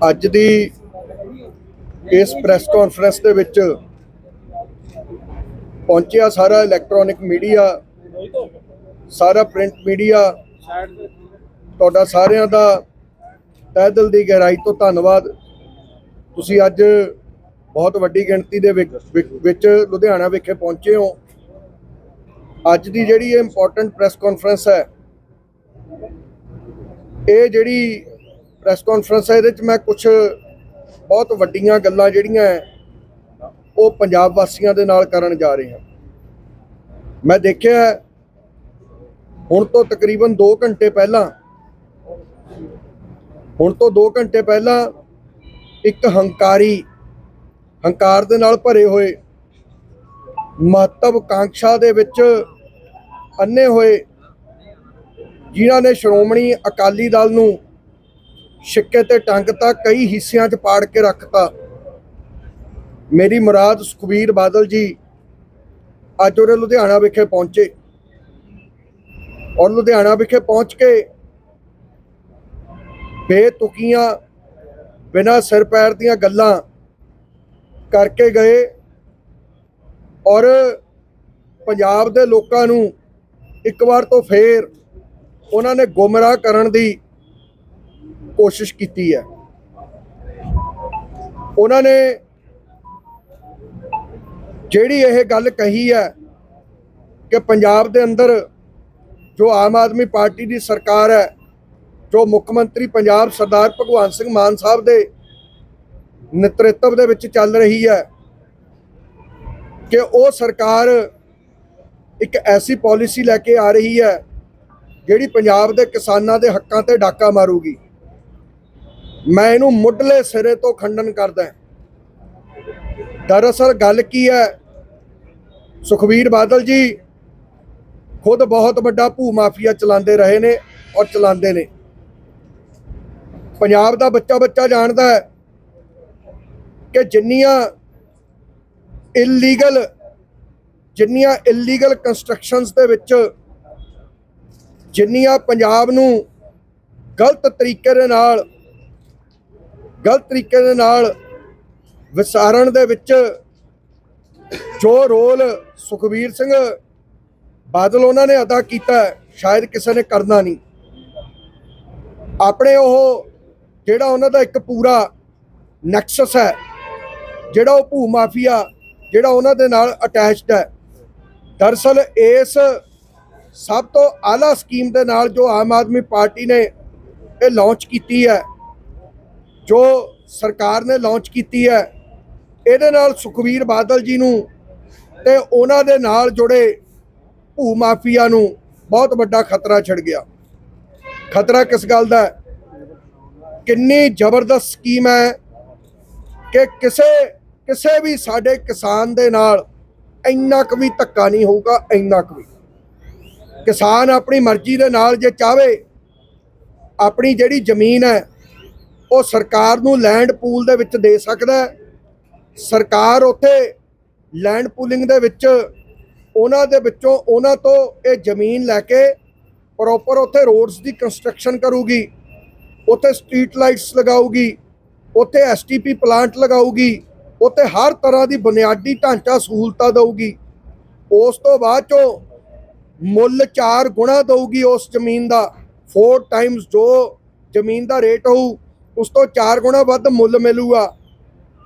ਅੱਜ ਦੀ ਇਸ press conference ਦੇ ਵਿੱਚ ਪਹੁੰਚਿਆ ਸਾਰਾ ਇਲੈਕਟ੍ਰੋਨਿਕ ਮੀਡੀਆ ਸਾਰਾ ਪ੍ਰਿੰਟ ਮੀਡੀਆ ਤੁਹਾਡਾ ਸਾਰਿਆਂ ਦਾ ਤਹਿ ਦਿਲ ਦੀ ਗਹਿਰਾਈ ਤੋਂ ਧੰਨਵਾਦ। ਤੁਸੀਂ ਅੱਜ ਬਹੁਤ ਵੱਡੀ ਗਿਣਤੀ ਦੇ ਵਿੱਚ ਵਿੱਚ ਲੁਧਿਆਣਾ ਵਿਖੇ ਪਹੁੰਚੇ ਹੋ। ਅੱਜ ਦੀ ਜਿਹੜੀ ਇਹ ਇੰਪੋਰਟੈਂਟ ਪ੍ਰੈਸ ਕਾਨਫਰੰਸ ਹੈ, ਇਹ ਜਿਹੜੀ ਪ੍ਰੈਸ ਕਾਨਫਰੰਸ ਹੈ, ਇਹਦੇ ਵਿੱਚ ਮੈਂ ਕੁਝ ਬਹੁਤ ਵੱਡੀਆਂ ਗੱਲਾਂ ਜਿਹੜੀਆਂ ਉਹ ਪੰਜਾਬ ਵਾਸੀਆਂ ਦੇ ਨਾਲ ਕਰਨ ਜਾ ਰਹੇ। ਹਾਂ ਮੈਂ ਦੇਖਿਆ ਹੁਣ ਤੋਂ ਤਕਰੀਬਨ 2 ਘੰਟੇ ਪਹਿਲਾਂ, ਹੁਣ ਤੋਂ 2 ਘੰਟੇ ਪਹਿਲਾਂ ਇੱਕ ਹੰਕਾਰੀ, ਹੰਕਾਰ ਦੇ ਨਾਲ ਭਰੇ ਹੋਏ ਮਹੱਤਵਕਾਂਖਿਆ ਦੇ ਵਿੱਚ ਅੰਨੇ ਹੋਏ, ਜਿਨ੍ਹਾਂ ਨੇ ਸ਼੍ਰੋਮਣੀ ਅਕਾਲੀ ਦਲ ਨੂੰ ਛਿੱਕੇ ਤੇ ਟੰਗਤਾ ਕਈ ਹਿੱਸਿਆਂ 'ਚ ਪਾੜ ਕੇ ਰੱਖਤਾ। ਮੇਰੀ ਮੁਰਾਦ ਸੁਖਬੀਰ ਬਾਦਲ ਜੀ ਅੱਜ ਉਹਦੇ ਲੁਧਿਆਣਾ ਵਿਖੇ ਪਹੁੰਚੇ। ਔਰ ਲੁਧਿਆਣਾ ਵਿਖੇ ਪਹੁੰਚ ਕੇ ਬੇਤੁਕੀਆਂ ਬਿਨਾਂ ਸਿਰ ਪੈਰ ਦੀਆਂ ਗੱਲਾਂ ਕਰਕੇ ਗਏ ਔਰ ਪੰਜਾਬ ਦੇ ਲੋਕਾਂ ਨੂੰ ਇੱਕ ਵਾਰ ਤੋਂ ਫੇਰ ਉਹਨਾਂ ਨੇ ਗੁੰਮਰਾਹ ਕਰਨ ਦੀ ਕੋਸ਼ਿਸ਼ ਕੀਤੀ ਹੈ। ਉਹਨਾਂ ਨੇ ਜਿਹੜੀ ਇਹ ਗੱਲ ਕਹੀ ਹੈ ਕਿ ਪੰਜਾਬ ਦੇ ਅੰਦਰ ਜੋ ਆਮ ਆਦਮੀ ਪਾਰਟੀ ਦੀ ਸਰਕਾਰ ਹੈ, ਜੋ ਮੁੱਖ ਮੰਤਰੀ ਪੰਜਾਬ ਸਰਦਾਰ ਭਗਵੰਤ ਸਿੰਘ ਮਾਨ ਸਾਹਿਬ ਦੇ ਨੇਤਰਤਵ ਦੇ ਵਿੱਚ ਚੱਲ ਰਹੀ ਹੈ ਕਿ ਉਹ ਸਰਕਾਰ ਇੱਕ ਐਸੀ ਪਾਲਿਸੀ ਲੈ ਕੇ ਆ ਰਹੀ ਹੈ ਜਿਹੜੀ ਪੰਜਾਬ ਦੇ ਕਿਸਾਨਾਂ ਦੇ ਹੱਕਾਂ ਤੇ ਡਾਕਾ ਮਾਰੂਗੀ। ਮੈਂ ਇਹਨੂੰ ਮੁੱਢਲੇ ਸਿਰੇ ਤੋਂ ਖੰਡਨ ਕਰਦਾ ਦਰਅਸਲ ਗੱਲ ਕੀ ਹੈ? ਸੁਖਬੀਰ ਬਾਦਲ ਜੀ ਖੁਦ ਬਹੁਤ ਵੱਡਾ ਭੂ ਮਾਫੀਆ ਚਲਾਉਂਦੇ ਰਹੇ ਨੇ ਔਰ ਚਲਾਉਂਦੇ ਨੇ। ਪੰਜਾਬ ਦਾ ਬੱਚਾ ਬੱਚਾ ਜਾਣਦਾ ਹੈ ਕਿ ਜਿੰਨੀਆਂ ਇਲੀਗਲ ਜਿੰਨੀਆਂ ਇਲੀਗਲ ਕੰਸਟਰਕਸ਼ਨਸ ਦੇ ਵਿੱਚ ਜਿੰਨੀਆਂ ਪੰਜਾਬ ਨੂੰ ਗਲਤ ਤਰੀਕੇ ਦੇ ਨਾਲ ਗਲਤ ਤਰੀਕੇ ਦੇ ਨਾਲ ਵਿਸਾਰਣ ਦੇ ਵਿੱਚ ਜੋ ਰੋਲ ਸੁਖਬੀਰ ਸਿੰਘ ਬਾਦਲ ਉਹਨਾਂ ਨੇ ਅਦਾ ਕੀਤਾ, ਸ਼ਾਇਦ ਕਿਸੇ ਨੇ ਕਰਨਾ ਨਹੀਂ। ਆਪਣੇ ਉਹ ਜਿਹੜਾ ਉਹਨਾਂ ਦਾ ਇੱਕ ਪੂਰਾ ਨੈਕਸਸ ਹੈ, ਜਿਹੜਾ ਉਹ ਭੂ ਮਾਫੀਆ, ਜਿਹੜਾ ਉਹਨਾਂ ਦੇ ਨਾਲ ਅਟੈਚਡ ਹੈ। ਦਰਸਲ ਇਸ ਸਭ ਤੋਂ ਆਲਾ ਸਕੀਮ ਦੇ ਨਾਲ ਜੋ ਆਮ ਆਦਮੀ ਪਾਰਟੀ ਨੇ ਇਹ ਲਾਂਚ ਕੀਤੀ ਹੈ ਜੋ ਸਰਕਾਰ ਨੇ ਲਾਂਚ ਕੀਤੀ ਹੈ, ਇਹਦੇ ਨਾਲ ਸੁਖਵੀਰ ਬਾਦਲ ਜੀ ਨੂੰ ਤੇ ਉਹਨਾਂ ਦੇ ਨਾਲ ਜੁੜੇ ਭੂ ਮਾਫੀਆ ਨੂੰ ਬਹੁਤ ਵੱਡਾ ਖਤਰਾ ਛਿੜ ਗਿਆ। ਖਤਰਾ ਕਿਸ ਗੱਲ ਦਾ ਕਿੰਨੀ ਜ਼ਬਰਦਸਤ ਸਕੀਮ ਹੈ ਕਿ ਕਿਸੇ ਕਿਸੇ ਵੀ ਸਾਡੇ ਕਿਸਾਨ ਦੇ ਨਾਲ ਇੰਨਾ ਕੁ ਵੀ ਧੱਕਾ ਨਹੀਂ ਹੋਊਗਾ, ਇੰਨਾ ਕੁ ਵੀ। ਕਿਸਾਨ ਆਪਣੀ ਮਰਜ਼ੀ ਦੇ ਨਾਲ ਜੇ ਚਾਵੇ ਆਪਣੀ ਜਿਹੜੀ ਜ਼ਮੀਨ ਹੈ ਉਹ ਸਰਕਾਰ ਨੂੰ ਲੈਂਡ ਪੂਲ ਦੇ ਵਿੱਚ ਦੇ ਸਕਦਾ ਸਰਕਾਰ ਉੱਥੇ ਲੈਂਡ ਪੂਲਿੰਗ ਦੇ ਵਿੱਚ ਉਹਨਾਂ ਦੇ ਵਿੱਚੋਂ ਉਹਨਾਂ ਤੋਂ ਇਹ ਜ਼ਮੀਨ ਲੈ ਕੇ ਪ੍ਰੋਪਰ ਉੱਥੇ ਰੋਡਸ ਦੀ ਕੰਸਟਰਕਸ਼ਨ ਕਰੂਗੀ। ਉੱਥੇ ਸਟਰੀਟ ਲਾਈਟਸ ਲਗਾਊਗੀ, ਉੱਥੇ ਐਸਟੀਪੀ ਪਲਾਂਟ ਲਗਾਊਗੀ, ਉੱਥੇ ਹਰ ਤਰ੍ਹਾਂ ਦੀ ਬੁਨਿਆਦੀ ਢਾਂਚਾ ਸਹੂਲਤਾਂ ਦੇਊਗੀ। ਉਸ ਤੋਂ ਬਾਅਦ ਚੋਂ ਮੁੱਲ 4 ਗੁਣਾ ਦਊਗੀ ਉਸ ਜ਼ਮੀਨ ਦਾ। 4 ਟਾਈਮਸ ਜੋ ਜ਼ਮੀਨ ਦਾ ਰੇਟ ਹੋਊ ਉਸ ਤੋਂ 4 ਗੁਣਾ ਵੱਧ ਮੁੱਲ ਮਿਲੂਗਾ।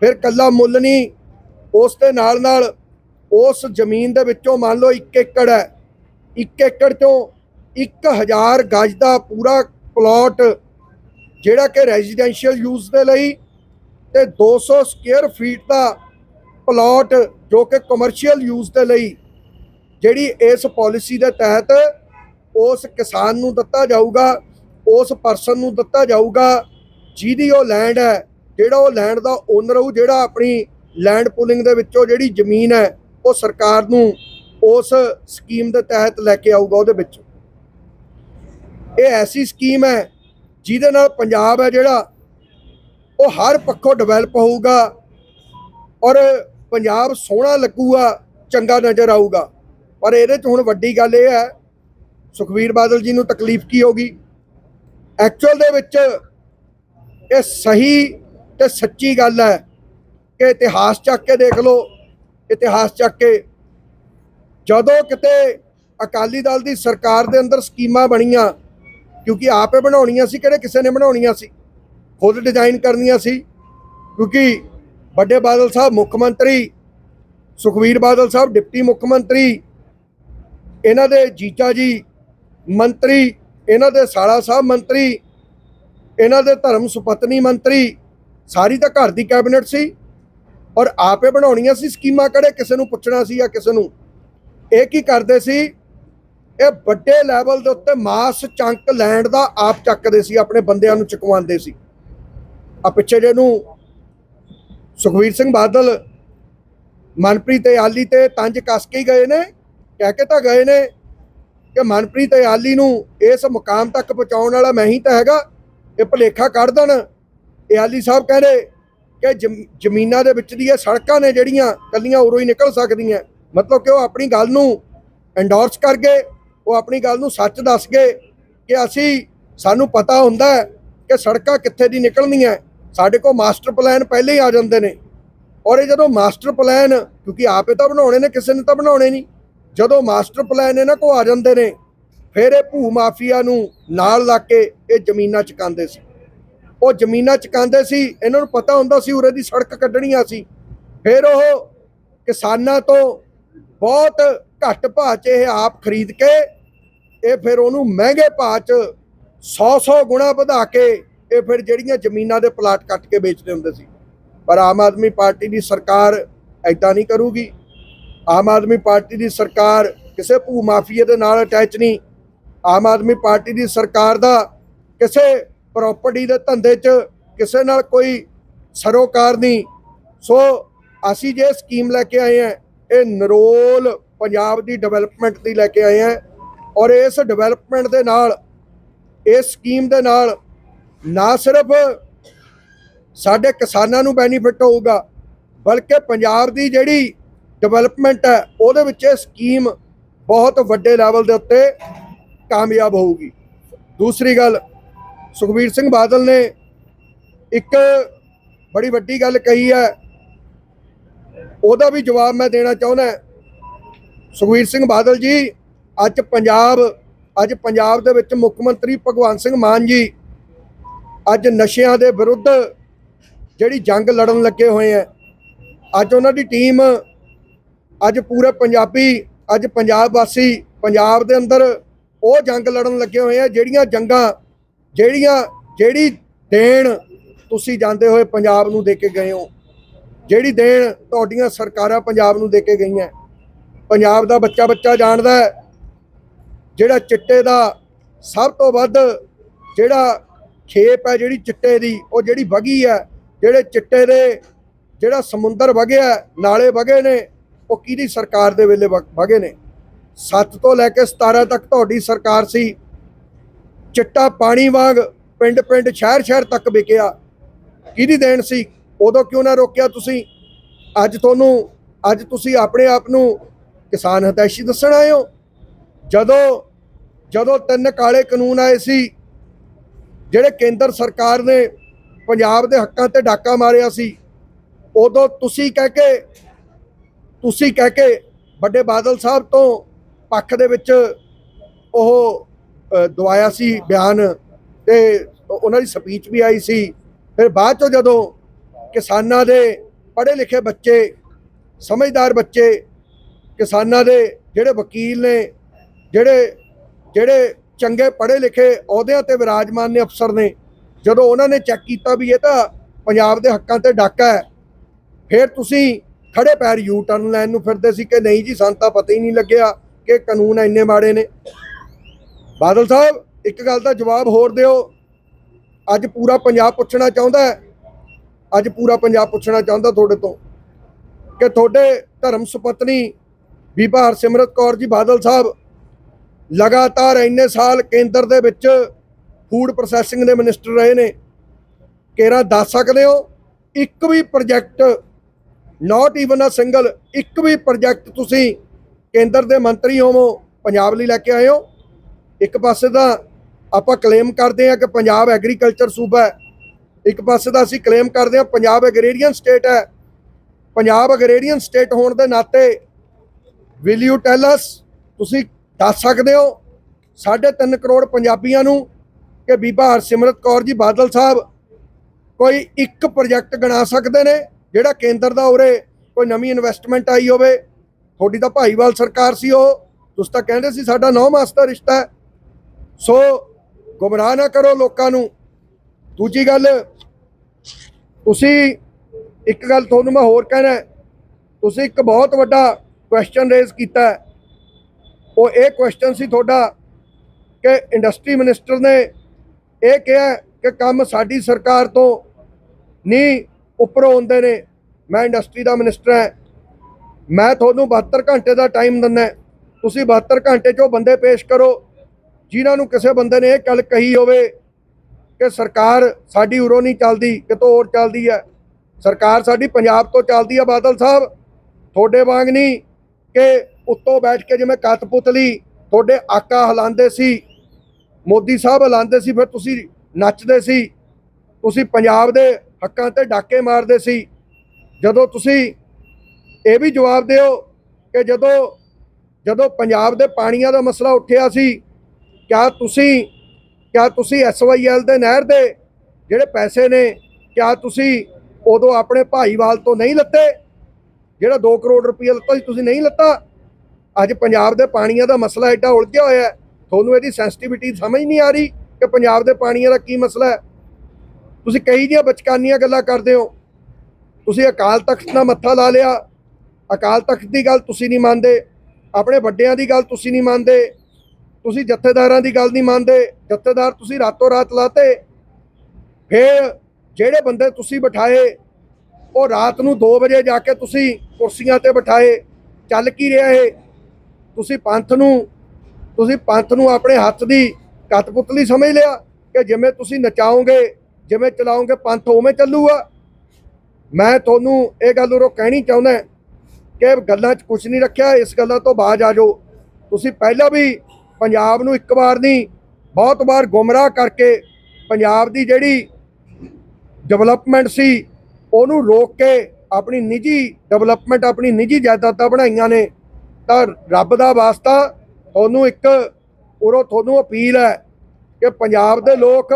ਫਿਰ ਕੱਲਾ ਮੁੱਲ ਨਹੀਂ, ਉਸ ਦੇ ਨਾਲ ਨਾਲ ਉਸ ਜ਼ਮੀਨ ਦੇ ਵਿੱਚੋਂ ਮੰਨ ਲਓ 1 ਏਕੜ ਹੈ 1 ਏਕੜ ਚੋਂ 1000 ਗਜ ਦਾ ਪੂਰਾ ਪਲਾਟ ਜਿਹੜਾ ਕਿ ਰੈਜ਼ੀਡੈਂਸ਼ੀਅਲ ਯੂਜ਼ ਦੇ ਲਈ ਤੇ 200 ਸਕੁਅਰ ਫੀਟ ਦਾ ਪਲਾਟ ਜੋ ਕਿ ਕਮਰਸ਼ੀਅਲ ਯੂਜ਼ ਦੇ ਲਈ, ਜਿਹੜੀ ਇਸ ਪਾਲਿਸੀ ਦੇ ਤਹਿਤ ਉਸ ਕਿਸਾਨ ਨੂੰ ਦਿੱਤਾ ਜਾਊਗਾ, ਉਸ ਪਰਸਨ ਨੂੰ ਦਿੱਤਾ ਜਾਊਗਾ ਜਿਹਦੀ ਉਹ ਲੈਂਡ ਹੈ, ਜਿਹੜਾ ਉਹ ਲੈਂਡ ਦਾ ਓਨਰ ਉਹ ਜਿਹੜਾ ਆਪਣੀ ਲੈਂਡ ਪੂਲਿੰਗ ਦੇ ਵਿੱਚੋਂ ਜਿਹੜੀ ਜ਼ਮੀਨ ਹੈ, ਉਹ ਸਰਕਾਰ ਨੂੰ ਉਸ ਸਕੀਮ ਦੇ ਤਹਿਤ ਲੈ ਕੇ ਆਊਗਾ ਉਹਦੇ ਵਿੱਚ। ਇਹ ਐਸੀ ਸਕੀਮ ਹੈ, ਜਿਹਦੇ ਨਾਲ ਪੰਜਾਬ ਹੈ ਜਿਹੜਾ, ਉਹ ਹਰ ਪੱਖੋਂ ਡਿਵੈਲਪ ਹੋਊਗਾ ਔਰ ਪੰਜਾਬ ਸੋਹਣਾ ਲੱਗੂਗਾ, ਚੰਗਾ ਨਜ਼ਰ ਆਊਗਾ। ਪਰ ਇਹਦੇ 'ਚ ਹੁਣ ਵੱਡੀ ਗੱਲ ਇਹ ਹੈ, ਸੁਖਵੀਰ ਬਾਦਲ ਜੀ ਨੂੰ ਤਕਲੀਫ ਕੀ ਹੋਗੀ ਐਕਚੁਅਲ ਦੇ ਵਿੱਚ ਇਹ ਸਹੀ ਤੇ ਸੱਚੀ ਗੱਲ ਹੈ ਕਿ ਇਤਿਹਾਸ ਚੱਕ ਕੇ ਦੇਖ ਲਓ, ਇਤਿਹਾਸ ਚੱਕ ਕੇ ਜਦੋਂ ਕਿਤੇ ਅਕਾਲੀ ਦਲ ਦੀ ਸਰਕਾਰ ਦੇ ਅੰਦਰ ਸਕੀਮਾਂ ਬਣੀਆਂ, ਕਿਉਂਕਿ ਆਪੇ ਬਣਾਉਣੀਆਂ ਸੀ, ਕਿਹੜੇ ਕਿਸੇ ਨੇ ਬਣਾਉਣੀਆਂ ਸੀ? ਖੁਦ ਡਿਜ਼ਾਈਨ ਕਰਨੀਆਂ ਸੀ, ਕਿਉਂਕਿ ਵੱਡੇ ਬਾਦਲ ਸਾਹਿਬ ਮੁੱਖ ਮੰਤਰੀ, ਸੁਖਵੀਰ ਬਾਦਲ ਸਾਹਿਬ ਡਿਪਟੀ ਮੁੱਖ ਮੰਤਰੀ, ਇਹਨਾਂ ਦੇ ਜੀਜਾ ਜੀ ਮੰਤਰੀ, ਇਹਨਾਂ ਦੇ ਸਾਲਾ ਸਾਹਿਬ ਮੰਤਰੀ ਇਹਨਾਂ ਦੇ ਧਰਮ ਸੁਪਤਨੀ ਮੰਤਰੀ ਸਾਰੀ ਤਾਂ ਘਰ ਦੀ ਕੈਬਨਿਟ ਸੀ ਔਰ ਆਪੇ ਬਣਾਉਣੀਆਂ ਸੀ ਸਕੀਮਾਂ ਕਿਹੜੇ ਕਿਸੇ ਨੂੰ ਪੁੱਛਣਾ ਸੀ ਜਾਂ ਕਿਸੇ ਨੂੰ। ਇਹ ਕੀ ਕਰਦੇ ਸੀ? ਇਹ ਵੱਡੇ ਲੈਵਲ ਦੇ ਉੱਤੇ ਮਾਸ ਚੰਕ ਲੈਂਡ ਦਾ ਆਪ ਚੱਕਦੇ ਸੀ, ਆਪਣੇ ਬੰਦਿਆਂ ਨੂੰ ਚੁਕਵਾਉਂਦੇ ਸੀ। ਆ ਪਿੱਛੇ ਜਿਹਨੂੰ ਨੂੰ ਸੁਖਵੀਰ ਸਿੰਘ ਬਾਦਲ, ਮਨਪ੍ਰੀਤ ਆਲੀ ਤੇ ਤੰਜ ਕੱਸ ਕੇ ਹੀ ਗਏ ਨੇ, ਕਹਿ ਕੇ ਤਾਂ ਗਏ ਨੇ ਕਿ ਮਨਪ੍ਰੀਤ ਆਲੀ ਨੂੰ ਇਸ ਮੁਕਾਮ ਤੱਕ ਪਹੁੰਚਾਉਣ ਵਾਲਾ ਮੈਂ ਹੀ ਤਾਂ ਹੈਗਾ। ਇਹ ਭਲੇਖਾ ਕੱਢ ਦੇਣ। ਇਹ ਆਲੀ ਸਾਹਿਬ ਕਹਿੰਦੇ ਕਿ ਜ਼ਮ- ਜ਼ਮੀਨਾਂ ਦੇ ਵਿੱਚ ਦੀਆਂ ਸੜਕਾਂ ਨੇ ਜਿਹੜੀਆਂ ਕੱਲੀਆਂ ਉਰੋਂ ਹੀ ਨਿਕਲ ਸਕਦੀਆਂ। ਮਤਲਬ ਕਿ ਉਹ ਆਪਣੀ ਗੱਲ ਨੂੰ ਐਂਡੋਰਸ ਕਰ ਗਏ, ਉਹ ਆਪਣੀ ਗੱਲ ਨੂੰ ਸੱਚ ਦੱਸ ਗਏ ਕਿ ਅਸੀਂ, ਸਾਨੂੰ ਪਤਾ ਹੁੰਦਾ ਕਿ ਸੜਕਾਂ ਕਿੱਥੇ ਦੀ ਨਿਕਲਣੀਆਂ ਸਾਡੇ ਕੋਲ ਮਾਸਟਰ ਪਲਾਨ ਪਹਿਲੇ ਹੀ ਆ ਜਾਂਦੇ ਨੇ। ਔਰ ਇਹ ਜਦੋਂ ਮਾਸਟਰ ਪਲਾਨ, ਕਿਉਂਕਿ ਆਪੇ ਤਾਂ ਬਣਾਉਣੇ ਨੇ, ਕਿਸੇ ਨੇ ਤਾਂ ਬਣਾਉਣੇ ਨਹੀਂ। ਜਦੋਂ ਮਾਸਟਰ ਪਲਾਨ ਇਹਨਾਂ ਕੋ ਆ ਜਾਂਦੇ ਨੇ ਫਿਰ ਇਹ ਭੂ ਮਾਫੀਆ ਨੂੰ ਨਾਲ ਲਾ ਕੇ ਇਹ ਜ਼ਮੀਨਾਂ ਚਕਾਉਂਦੇ ਸੀ। ਉਹ ਜ਼ਮੀਨਾਂ ਚਕਾਉਂਦੇ ਸੀ, ਇਹਨਾਂ ਨੂੰ ਪਤਾ ਹੁੰਦਾ ਸੀ ਉਰੇ ਦੀ ਸੜਕ ਕੱਢਣੀ ਆ ਸੀ। ਫਿਰ ਉਹ ਕਿਸਾਨਾਂ ਤੋਂ ਬਹੁਤ ਘੱਟ ਭਾਅ 'ਚ ਇਹ ਆਪ ਖਰੀਦ ਕੇ ਇਹ ਫਿਰ ਉਹਨੂੰ ਮਹਿੰਗੇ ਭਾਅ 'ਚ 100-100 ਗੁਣਾ ਵਧਾ ਕੇ ਇਹ ਫਿਰ ਜਿਹੜੀਆਂ ਜ਼ਮੀਨਾਂ ਦੇ ਪਲਾਟ ਕੱਟ ਕੇ ਵੇਚਦੇ ਹੁੰਦੇ ਸੀ। ਪਰ ਆਮ ਆਦਮੀ ਪਾਰਟੀ ਦੀ ਸਰਕਾਰ ਐਦਾਂ ਨਹੀਂ ਕਰੂਗੀ। ਆਮ ਆਦਮੀ ਪਾਰਟੀ ਦੀ ਸਰਕਾਰ ਕਿਸੇ ਭੂ ਮਾਫੀਏ ਦੇ ਨਾਲ ਅਟੈਚ ਨਹੀਂ। ਆਮ ਆਦਮੀ ਪਾਰਟੀ ਦੀ ਸਰਕਾਰ ਦਾ ਕਿਸੇ ਪ੍ਰਾਪਰਟੀ ਦੇ ਧੰਦੇ 'ਚ ਕਿਸੇ ਨਾਲ ਕੋਈ ਸਰੋਕਾਰ ਨਹੀਂ। ਸੋ ਅਸੀਂ ਜੇ ਸਕੀਮ ਲੈ ਕੇ ਆਏ ਹਾਂ ਇਹ ਨਰੋਲ ਪੰਜਾਬ ਦੀ ਡਿਵੈਲਪਮੈਂਟ ਦੀ ਲੈ ਕੇ ਆਏ ਹਾਂ ਔਰ ਇਸ ਡਿਵੈਲਪਮੈਂਟ ਦੇ ਨਾਲ, ਇਸ ਸਕੀਮ ਦੇ ਨਾਲ ਨਾ ਸਿਰਫ ਸਾਡੇ ਕਿਸਾਨਾਂ ਨੂੰ ਬੈਨੀਫਿਟ ਹੋਊਗਾ, ਬਲਕਿ ਪੰਜਾਬ ਦੀ ਜਿਹੜੀ ਡਿਵੈਲਪਮੈਂਟ ਹੈ, ਉਹਦੇ ਵਿੱਚ ਇਹ ਸਕੀਮ ਬਹੁਤ ਵੱਡੇ ਲੈਵਲ ਦੇ ਉੱਤੇ ਕਾਮਯਾਬ ਹੋਊਗੀ। ਦੂਸਰੀ ਗੱਲ, ਸੁਖਬੀਰ ਸਿੰਘ ਬਾਦਲ ਨੇ ਇੱਕ ਬੜੀ ਵੱਡੀ ਗੱਲ ਕਹੀ ਹੈ। ਉਹਦਾ ਵੀ ਜਵਾਬ ਮੈਂ ਦੇਣਾ ਚਾਹੁੰਦਾ ਸੁਖਬੀਰ ਸਿੰਘ ਬਾਦਲ ਜੀ, ਅੱਜ ਪੰਜਾਬ ਅੱਜ ਪੰਜਾਬ ਦੇ ਵਿੱਚ ਮੁੱਖ ਮੰਤਰੀ ਭਗਵੰਤ ਸਿੰਘ ਮਾਨ ਜੀ, ਅੱਜ ਨਸ਼ਿਆਂ ਦੇ ਵਿਰੁੱਧ ਜਿਹੜੀ ਜੰਗ ਲੜਨ ਲੱਗੇ ਹੋਏ ਆ ਅੱਜ ਉਹਨਾਂ ਦੀ ਟੀਮ, ਅੱਜ ਪੂਰੇ ਪੰਜਾਬੀ, ਅੱਜ ਪੰਜਾਬ ਵਾਸੀ ਪੰਜਾਬ ਦੇ ਅੰਦਰ ਉਹ ਜੰਗ ਲੜਨ ਲੱਗੇ ਹੋਏ ਆ, ਜਿਹੜੀਆਂ ਜੰਗਾਂ, ਜਿਹੜੀਆਂ, ਜਿਹੜੀ ਦੇਣ ਤੁਸੀਂ ਜਾਂਦੇ ਹੋਏ ਪੰਜਾਬ ਨੂੰ ਦੇ ਕੇ ਗਏ ਹੋ, ਜਿਹੜੀ ਦੇਣ ਤੁਹਾਡੀਆਂ ਸਰਕਾਰਾਂ ਪੰਜਾਬ ਨੂੰ ਦੇ ਕੇ ਗਈਆਂ। ਪੰਜਾਬ ਦਾ ਬੱਚਾ ਬੱਚਾ ਜਾਣਦਾ ਹੈ, ਜਿਹੜਾ ਚਿੱਟੇ ਦਾ ਸਭ ਤੋਂ ਵੱਧ ਜਿਹੜਾ ਖੇਪ ਹੈ, ਜਿਹੜੀ ਚਿੱਟੇ ਦੀ, ਉਹ ਜਿਹੜੀ ਵਗੀ ਹੈ, ਜਿਹੜੇ ਚਿੱਟੇ ਦੇ ਜਿਹੜਾ ਸਮੁੰਦਰ ਵਗਿਆ, ਨਾਲੇ ਵਗੇ ਨੇ, ਉਹ ਕਿਹਦੀ ਸਰਕਾਰ ਦੇ ਵੇਲੇ ਵਗ- ਵਗੇ ਨੇ? 7 ਤੋਂ ਲੈ ਕੇ 17 ਤੱਕ ਤੁਹਾਡੀ ਸਰਕਾਰ ਸੀ। ਚਿੱਟਾ ਪਾਣੀ ਵਾਂਗ ਪਿੰਡ ਪਿੰਡ ਸ਼ਹਿਰ ਸ਼ਹਿਰ ਤੱਕ ਵਿਕਿਆ। ਕਿਹਦੀ ਦੇਣ ਸੀ? ਉਦੋਂ ਕਿਉਂ ਨਾ ਰੋਕਿਆ ਤੁਸੀਂ? ਅੱਜ ਤੁਹਾਨੂੰ, ਅੱਜ ਤੁਸੀਂ ਆਪਣੇ ਆਪ ਨੂੰ ਕਿਸਾਨ ਹਤੈਸ਼ੀ ਦੱਸਣ ਆਏ ਹੋ। ਜਦੋਂ ਜਦੋਂ ਤਿੰਨ ਕਾਲੇ ਕਾਨੂੰਨ ਆਏ ਸੀ, ਜਿਹੜੇ ਕੇਂਦਰ ਸਰਕਾਰ ਨੇ ਪੰਜਾਬ ਦੇ ਹੱਕਾਂ ਤੇ ਡਾਕਾ ਮਾਰਿਆ ਸੀ, ਉਦੋਂ ਤੁਸੀਂ ਕਹਿ ਕੇ, ਤੁਸੀਂ ਕਹਿ ਕੇ ਵੱਡੇ ਬਾਦਲ ਸਾਹਿਬ ਤੋਂ ਪੱਖ ਦੇ ਵਿੱਚ ਉਹ ਦਵਾਇਆ ਸੀ ਬਿਆਨ ਤੇ ਉਹਨਾਂ ਦੀ ਸਪੀਚ ਵੀ ਆਈ ਸੀ। ਫਿਰ ਬਾਅਦ ਚੋਂ ਜਦੋਂ ਕਿਸਾਨਾਂ ਦੇ ਪੜ੍ਹੇ ਲਿਖੇ ਬੱਚੇ, ਸਮਝਦਾਰ ਬੱਚੇ, ਕਿਸਾਨਾਂ ਦੇ ਜਿਹੜੇ ਵਕੀਲ ਨੇ, ਜਿਹੜੇ ਜਿਹੜੇ ਚੰਗੇ ਪੜ੍ਹੇ ਲਿਖੇ ਅਹੁਦਿਆਂ ਤੇ ਵਿਰਾਜਮਾਨ ਨੇ ਅਫਸਰ ਨੇ, ਜਦੋਂ ਉਹਨਾਂ ਨੇ ਚੈੱਕ ਕੀਤਾ ਵੀ ਇਹ ਤਾਂ ਪੰਜਾਬ ਦੇ ਹੱਕਾਂ ਤੇ ਡਾਕਾ ਹੈ, ਫਿਰ ਤੁਸੀਂ ਖੜੇ ਪੈਰ ਯੂ ਟਰਨ ਲੈਣ ਨੂੰ ਫਿਰਦੇ ਸੀ ਕਿ ਨਹੀਂ ਜੀ, ਸਾਨੂੰ ਤਾਂ ਪਤਾ ਹੀ ਨਹੀਂ ਲੱਗਿਆ। ਕਿ ਕਾਨੂੰਨ ਇੰਨੇ ਮਾੜੇ ਨੇ। ਬਾਦਲ ਸਾਹਿਬ, ਇੱਕ ਗੱਲ ਦਾ ਜਵਾਬ ਹੋਰ ਦਿਓ। ਅੱਜ ਪੂਰਾ ਪੰਜਾਬ ਪੁੱਛਣਾ ਚਾਹੁੰਦਾ ਹੈ। ਅੱਜ ਪੂਰਾ ਪੰਜਾਬ ਪੁੱਛਣਾ ਚਾਹੁੰਦਾ ਤੁਹਾਡੇ ਤੋਂ ਕਿ ਤੁਹਾਡੇ ਧਰਮ ਸੁਪਤਨੀ ਬੀਬਾ ਹਰਸਿਮਰਤ ਕੌਰ ਜੀ, ਬਾਦਲ ਸਾਹਿਬ, ਲਗਾਤਾਰ ਇੰਨੇ ਸਾਲ ਕੇਂਦਰ ਦੇ ਵਿੱਚ ਫੂਡ ਪ੍ਰੋਸੈਸਿੰਗ ਦੇ ਮਿਨਿਸਟਰ ਰਹੇ ਨੇ। ਕਿਹੜਾ ਦੱਸ ਸਕਦੇ ਹੋ, ਇੱਕ ਵੀ project not even a single ਇੱਕ ਵੀ ਪ੍ਰੋਜੈਕਟ ਤੁਸੀਂ ਕੇਂਦਰ ਦੇ ਮੰਤਰੀ ਹੋਵੋ, ਪੰਜਾਬ ਲਈ ਲੈ ਕੇ ਆਏ ਹੋ ਇੱਕ ਪਾਸੇ ਦਾ ਆਪਾਂ ਕਲੇਮ ਕਰਦੇ ਆ ਕਿ ਪੰਜਾਬ ਐਗਰੀਕਲਚਰ ਸੂਬਾ ਹੈ। ਇੱਕ ਪਾਸੇ ਦਾ ਅਸੀਂ ਕਲੇਮ ਕਰਦੇ ਹਾਂ ਪੰਜਾਬ ਐਗਰੀਰੀਅਨ ਸਟੇਟ ਹੈ। ਪੰਜਾਬ ਐਗਰੀਰੀਅਨ ਸਟੇਟ ਹੋਣ ਦੇ ਨਾਤੇ ਵਿਲ ਯੂ ਟੈਲ ਅਸ ਤੁਸੀਂ ਦੱਸ ਸਕਦੇ ਹੋ 3.5 ਕਰੋੜ ਪੰਜਾਬੀਆਂ ਨੂੰ ਕਿ ਬੀਬਾ ਹਰਸਿਮਰਤ ਕੌਰ ਜੀ ਬਾਦਲ ਸਾਹਿਬ ਕੋਈ ਇੱਕ ਪ੍ਰੋਜੈਕਟ ਗਣਾ ਸਕਦੇ ਨੇ, ਜਿਹੜਾ ਕੇਂਦਰ ਦਾ ਉਰੇ ਕੋਈ ਨਵੀਂ ਇਨਵੈਸਟਮੈਂਟ ਆਈ ਹੋਵੇ ਤੁਹਾਡੀ ਤਾਂ ਭਾਈਵਾਲ ਸਰਕਾਰ ਸੀ ਉਹ। ਤੁਸੀਂ ਤਾਂ ਕਹਿੰਦੇ ਸੀ ਸਾਡਾ ਨੌ ਮਾਸ ਦਾ ਰਿਸ਼ਤਾ ਹੈ। ਸੋ ਗੁੰਮਰਾਹ ਨਾ ਕਰੋ ਲੋਕਾਂ ਨੂੰ। ਦੂਜੀ ਗੱਲ, ਤੁਸੀਂ ਇੱਕ ਗੱਲ ਤੁਹਾਨੂੰ ਮੈਂ ਹੋਰ ਕਹਿਣਾ ਤੁਸੀਂ ਇੱਕ ਬਹੁਤ ਵੱਡਾ ਕੁਐਸਚਨ ਰੇਜ਼ ਕੀਤਾ ਉਹ ਇਹ ਕੁਐਸਚਨ ਸੀ ਤੁਹਾਡਾ ਕਿ ਇੰਡਸਟਰੀ ਮਿਨਿਸਟਰ ਨੇ ਇਹ ਕਿਹਾ ਕਿ ਕੰਮ ਸਾਡੀ ਸਰਕਾਰ ਤੋਂ ਨਹੀਂ, ਉੱਪਰੋਂ ਹੁੰਦੇ ਨੇ। ਮੈਂ ਇੰਡਸਟਰੀ ਦਾ ਮਿਨਿਸਟਰ ਹਾਂ। ਮੈਂ ਤੁਹਾਨੂੰ 72 ਘੰਟੇ ਦਾ ਟਾਈਮ ਦਿੰਦਾ ਤੁਸੀਂ 72 ਘੰਟੇ 'ਚੋਂ ਬੰਦੇ ਪੇਸ਼ ਕਰੋ। ਜਿਨ੍ਹਾਂ ਨੂੰ ਕਿਸੇ ਬੰਦੇ ਨੇ ਇਹ ਗੱਲ ਕਹੀ ਹੋਵੇ ਕਿ ਸਰਕਾਰ ਸਾਡੀ ਉਰੋਂ ਨਹੀਂ ਚੱਲਦੀ, ਕਿਤੋਂ ਹੋਰ ਚੱਲਦੀ ਹੈ। ਸਰਕਾਰ ਸਾਡੀ ਪੰਜਾਬ ਤੋਂ ਚੱਲਦੀ ਹੈ, ਬਾਦਲ ਸਾਹਿਬ। ਤੁਹਾਡੇ ਵਾਂਗ ਨਹੀਂ ਕਿ ਉੱਤੋਂ ਬੈਠ ਕੇ ਜਿਵੇਂ ਕਤਪੁਤਲੀ ਤੁਹਾਡੇ ਆਕਾ ਹਲਾਉਂਦੇ ਸੀ, ਮੋਦੀ ਸਾਹਿਬ ਹਲਾਉਂਦੇ ਸੀ, ਫਿਰ ਤੁਸੀਂ ਨੱਚਦੇ ਸੀ। ਤੁਸੀਂ ਪੰਜਾਬ ਦੇ ਹੱਕਾਂ ਤੇ ਡਾਕੇ ਮਾਰਦੇ ਸੀ। ਜਦੋਂ ਤੁਸੀਂ ਇਹ ਵੀ ਜਵਾਬ ਦਿਓ ਕਿ ਜਦੋਂ ਜਦੋਂ ਪੰਜਾਬ ਦੇ ਪਾਣੀਆਂ ਦਾ ਮਸਲਾ ਉੱਠਿਆ ਸੀ, ਕਿਆ ਤੁਸੀਂ ਕਿਆ ਤੁਸੀਂ ਐਸਵਾਈਐਲ ਦੇ ਨਹਿਰ ਦੇ ਜਿਹੜੇ ਪੈਸੇ ਨੇ, ਕਿਆ ਤੁਸੀਂ ਉਦੋਂ ਆਪਣੇ ਭਾਈਵਾਲ ਤੋਂ ਨਹੀਂ ਲੱਤੇ? ਜਿਹੜਾ 2 ਕਰੋੜ ਰੁਪਏ ਲੱਤਾ ਸੀ, ਤੁਸੀਂ ਨਹੀਂ ਲੱਤਾ? ਅੱਜ ਪੰਜਾਬ ਦੇ ਪਾਣੀਆਂ ਦਾ ਮਸਲਾ ਐਡਾ ਉਲਝਿਆ ਹੋਇਆ ਤੁਹਾਨੂੰ ਇਹਦੀ ਸੈਂਸਿਟੀਵਿਟੀ ਸਮਝ ਨਹੀਂ ਆ ਰਹੀ ਕਿ ਪੰਜਾਬ ਦੇ ਪਾਣੀਆਂ ਦਾ ਕੀ ਮਸਲਾ ਹੈ। ਤੁਸੀਂ ਕਈ ਜੀਆਂ ਬਚਕਾਨੀਆਂ ਗੱਲਾਂ ਕਰਦੇ ਹੋ। ਤੁਸੀਂ ਅਕਾਲ ਤਖਤ ਨਾਲ ਮੱਥਾ ਲਾ ਲਿਆ ਅਕਾਲ ਤਖਤ ਦੀ ਗੱਲ ਤੁਸੀਂ ਨਹੀਂ ਮੰਨਦੇ, ਆਪਣੇ ਵੱਡਿਆਂ ਦੀ ਗੱਲ ਤੁਸੀਂ ਨਹੀਂ ਮੰਨਦੇ, ਤੁਸੀਂ ਜਥੇਦਾਰਾਂ ਦੀ ਗੱਲ ਨਹੀਂ ਮੰਨਦੇ, ਜਥੇਦਾਰ ਤੁਸੀਂ ਰਾਤੋਂ ਰਾਤ ਲਾਤੇ। ਫਿਰ ਜਿਹੜੇ ਬੰਦੇ ਤੁਸੀਂ ਬਿਠਾਏ, ਉਹ ਰਾਤ ਨੂੰ 2 ਵਜੇ ਜਾ ਕੇ ਤੁਸੀਂ ਕੁਰਸੀਆਂ ਤੇ ਬਿਠਾਏ, ਚੱਲ ਕੀ ਰਿਹਾ ਇਹ? ਤੁਸੀਂ ਪੰਥ ਨੂੰ, ਤੁਸੀਂ ਪੰਥ ਨੂੰ ਆਪਣੇ ਹੱਥ ਦੀ ਕਤਪੁਤਲੀ ਸਮਝ ਲਿਆ ਕਿ ਜਿਵੇਂ ਤੁਸੀਂ ਨਚਾਓਗੇ, ਜਿਵੇਂ ਚਲਾਓਗੇ ਪੰਥ ਉਵੇਂ ਚੱਲੂਗਾ। ਮੈਂ ਤੁਹਾਨੂੰ ਇਹ ਗੱਲ ਉਰੋਂ ਕਹਿਣੀ ਚਾਹੁੰਦਾ ਕਿ ਗੱਲਾਂ 'ਚ ਕੁਝ ਨਹੀਂ ਰੱਖਿਆ, ਇਸ ਗੱਲਾਂ ਤੋਂ ਬਾਜ ਆ ਜਾਓ। ਤੁਸੀਂ ਪਹਿਲਾਂ ਵੀ ਪੰਜਾਬ ਨੂੰ ਇੱਕ ਵਾਰ ਨਹੀਂ, ਬਹੁਤ ਵਾਰ ਗੁੰਮਰਾਹ ਕਰਕੇ ਪੰਜਾਬ ਦੀ ਜਿਹੜੀ ਡਿਵੈਲਪਮੈਂਟ ਸੀ, ਉਹਨੂੰ ਰੋਕ ਕੇ ਆਪਣੀ ਨਿੱਜੀ ਡਿਵੈਲਪਮੈਂਟ, ਆਪਣੀ ਨਿੱਜੀ ਜਾਇਦਾਦਾਂ ਬਣਾਈਆਂ ਨੇ, ਤਾਂ ਰੱਬ ਦਾ ਵਾਸਤਾ ਤੁਹਾਨੂੰ ਇੱਕ ਉਰੋਂ ਤੁਹਾਨੂੰ ਅਪੀਲ ਹੈ ਕਿ ਪੰਜਾਬ ਦੇ ਲੋਕ,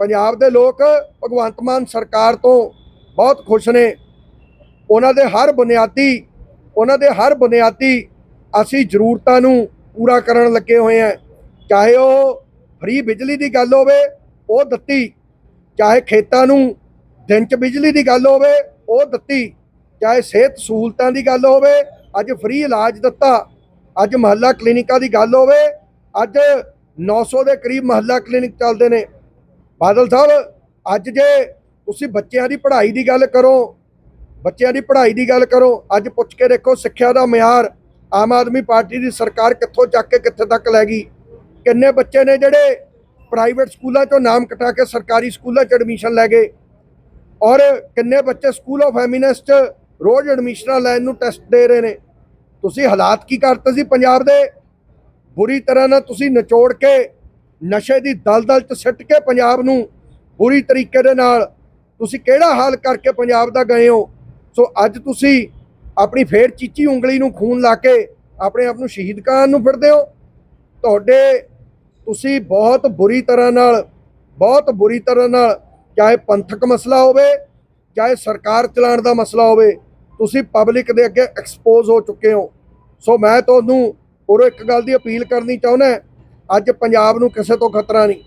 ਪੰਜਾਬ ਦੇ ਲੋਕ ਭਗਵੰਤ ਮਾਨ ਸਰਕਾਰ ਤੋਂ ਬਹੁਤ ਖੁਸ਼ ਨੇ। ਉਹਨਾਂ ਦੇ ਹਰ ਬੁਨਿਆਦੀ, ਉਹਨਾਂ ਦੇ ਹਰ ਬੁਨਿਆਦੀ ਅਸੀਂ ਜ਼ਰੂਰਤਾਂ ਨੂੰ ਪੂਰਾ ਕਰਨ ਲੱਗੇ ਹੋਏ ਹਾਂ। ਚਾਹੇ ਉਹ ਫ੍ਰੀ ਬਿਜਲੀ ਦੀ ਗੱਲ ਹੋਵੇ, ਉਹ ਦਿੱਤੀ। ਚਾਹੇ ਖੇਤਾਂ ਨੂੰ ਦਿਨ 'ਚ ਬਿਜਲੀ ਦੀ ਗੱਲ ਹੋਵੇ, ਉਹ ਦਿੱਤੀ। ਚਾਹੇ ਸਿਹਤ ਸਹੂਲਤਾਂ ਦੀ ਗੱਲ ਹੋਵੇ, ਅੱਜ ਫ੍ਰੀ ਇਲਾਜ ਦਿੱਤਾ। ਅੱਜ ਮਹੱਲਾ ਕਲੀਨਿਕਾਂ ਦੀ ਗੱਲ ਹੋਵੇ, ਅੱਜ 900 ਦੇ ਕਰੀਬ ਮਹੱਲਾ ਕਲੀਨਿਕ ਚੱਲਦੇ ਨੇ। ਬਾਦਲ ਸਾਹਿਬ, ਅੱਜ ਜੇ ਤੁਸੀਂ ਬੱਚਿਆਂ ਦੀ ਪੜ੍ਹਾਈ ਦੀ ਗੱਲ ਕਰੋ ਬੱਚਿਆਂ ਦੀ ਪੜ੍ਹਾਈ ਦੀ ਗੱਲ ਕਰੋ, ਅੱਜ ਪੁੱਛ ਕੇ ਦੇਖੋ ਸਿੱਖਿਆ ਦਾ ਮਿਆਰ ਆਮ ਆਦਮੀ ਪਾਰਟੀ ਦੀ ਸਰਕਾਰ ਕਿੱਥੋਂ ਚੱਕ ਕੇ ਕਿੱਥੇ ਤੱਕ ਲੈ ਗਈ? ਕਿੰਨੇ ਬੱਚੇ ਨੇ ਜਿਹੜੇ ਪ੍ਰਾਈਵੇਟ ਸਕੂਲਾਂ ਚੋਂ ਨਾਮ ਕਟਾ ਕੇ ਸਰਕਾਰੀ ਸਕੂਲਾਂ 'ਚ ਐਡਮਿਸ਼ਨ ਲੈ ਗਏ? ਔਰ ਕਿੰਨੇ ਬੱਚੇ ਸਕੂਲ ਆਫ ਐਮਿਨੈਂਸ 'ਚ ਰੋਜ਼ ਐਡਮਿਸ਼ਨਾਂ ਲੈਣ ਨੂੰ ਟੈਸਟ ਦੇ ਰਹੇ ਨੇ? ਤੁਸੀਂ ਹਾਲਾਤ ਕੀ ਕਰਤੇ ਸੀ ਪੰਜਾਬ ਦੇ? ਬੁਰੀ ਤਰ੍ਹਾਂ ਨਾਲ ਤੁਸੀਂ ਨਿਚੋੜ ਕੇ ਨਸ਼ੇ ਦੀ ਦਲਦਲ 'ਚ ਸਿੱਟ ਕੇ ਪੰਜਾਬ ਨੂੰ ਬੁਰੀ ਤਰੀਕੇ ਦੇ ਨਾਲ ਤੁਸੀਂ ਕਿਹੜਾ ਹਾਲ ਕਰਕੇ ਪੰਜਾਬ ਦਾ ਗਏ ਹੋ? ਸੋ ਅੱਜ ਤੁਸੀਂ ਆਪਣੀ ਫੇਰ ਚੀਚੀ ਉਂਗਲੀ ਨੂੰ ਖੂਨ ਲਾ ਕੇ ਆਪਣੇ ਆਪ ਨੂੰ ਸ਼ਹੀਦ ਕਰਨ ਨੂੰ ਫਿਰਦੇ ਹੋ। ਤੁਹਾਡੇ ਤੁਸੀਂ ਬਹੁਤ ਬੁਰੀ ਤਰ੍ਹਾਂ ਨਾਲ, ਬਹੁਤ ਬੁਰੀ ਤਰ੍ਹਾਂ ਨਾਲ ਚਾਹੇ ਪੰਥਕ ਮਸਲਾ ਹੋਵੇ, ਚਾਹੇ ਸਰਕਾਰ ਚਲਾਉਣ ਦਾ ਮਸਲਾ ਹੋਵੇ, ਤੁਸੀਂ ਪਬਲਿਕ ਦੇ ਅੱਗੇ ਐਕਸਪੋਜ਼ ਹੋ ਚੁੱਕੇ ਹੋ। ਸੋ ਮੈਂ ਤੁਹਾਨੂੰ ਉਰੋਂ ਇੱਕ ਗੱਲ ਦੀ ਅਪੀਲ ਕਰਨੀ ਚਾਹੁੰਦਾ ਅੱਜ ਪੰਜਾਬ ਨੂੰ ਕਿਸੇ ਤੋਂ ਖਤਰਾ ਨਹੀਂ।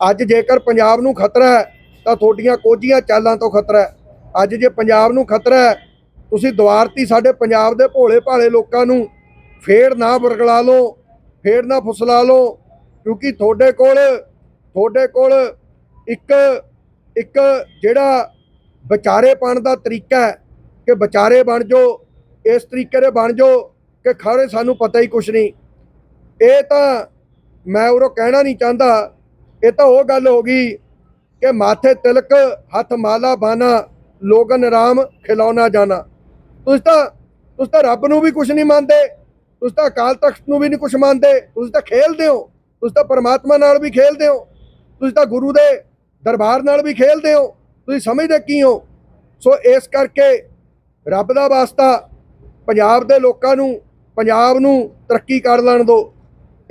ਅੱਜ ਜੇਕਰ ਪੰਜਾਬ ਨੂੰ ਖਤਰਾ ਹੈ, ਤਾਂ ਤੁਹਾਡੀਆਂ ਕੋਝੀਆਂ ਚਾਲਾਂ ਤੋਂ ਖਤਰਾ ਹੈ। ਅੱਜ ਜੇ ਪੰਜਾਬ ਨੂੰ ਖਤਰਾ ਹੈ, ਤੁਸੀਂ ਦੁਆਰਤੀ ਸਾਡੇ ਪੰਜਾਬ ਦੇ ਭੋਲੇ ਭਾਲੇ ਲੋਕਾਂ ਨੂੰ ਫੇਰ ਨਾ ਵਰਗਲਾ ਲਓ, ਫੇਰ ਨਾ ਫੁਸਲਾ ਲਓ, ਕਿਉਂਕਿ ਤੁਹਾਡੇ ਕੋਲ ਤੁਹਾਡੇ ਕੋਲ ਇੱਕ ਇੱਕ ਜਿਹੜਾ ਵਿਚਾਰੇਪਣ ਦਾ ਤਰੀਕਾ ਹੈ ਕਿ ਵਿਚਾਰੇ ਬਣ ਜਾਓ, ਇਸ ਤਰੀਕੇ ਦੇ ਬਣ ਜਾਓ ਕਿ ਖਰੇ ਸਾਨੂੰ ਪਤਾ ਹੀ ਕੁਛ ਨਹੀਂ। ਇਹ ਤਾਂ ਮੈਂ ਉਰੋਂ ਕਹਿਣਾ ਨਹੀਂ ਚਾਹੁੰਦਾ, ਇਹ ਤਾਂ ਉਹ ਗੱਲ ਹੋ ਗਈ ਕਿ ਮਾਥੇ ਤਿਲਕ, ਹੱਥ ਮਾਲਾ ਬਾਨਾ ਲੋਗਨ ਰਾਮ ਖਿਲਾਉਣਾ ਜਾਣਾ। ਤੁਸੀਂ ਤਾਂ ਤੁਸੀਂ ਤਾਂ ਰੱਬ ਨੂੰ ਵੀ ਕੁਝ ਨਹੀਂ ਮੰਨਦੇ ਤੁਸੀਂ ਤਾਂ ਅਕਾਲ ਤਖਤ ਨੂੰ ਵੀ ਨਹੀਂ ਕੁਝ ਮੰਨਦੇ ਤੁਸੀਂ ਤਾਂ ਖੇਲਦੇ ਹੋ ਤੁਸੀਂ ਤਾਂ ਪਰਮਾਤਮਾ ਨਾਲ ਵੀ ਖੇਲਦੇ ਹੋ, ਤੁਸੀਂ ਤਾਂ ਗੁਰੂ ਦੇ ਦਰਬਾਰ ਨਾਲ ਵੀ ਖੇਲਦੇ ਹੋ, ਤੁਸੀਂ ਸਮਝਦੇ ਕੀ ਹੋ? ਸੋ ਇਸ ਕਰਕੇ ਰੱਬ ਦਾ ਵਾਸਤਾ ਪੰਜਾਬ ਦੇ ਲੋਕਾਂ ਨੂੰ, ਪੰਜਾਬ ਨੂੰ ਤਰੱਕੀ ਕਰ ਲੈਣ ਦਿਓ,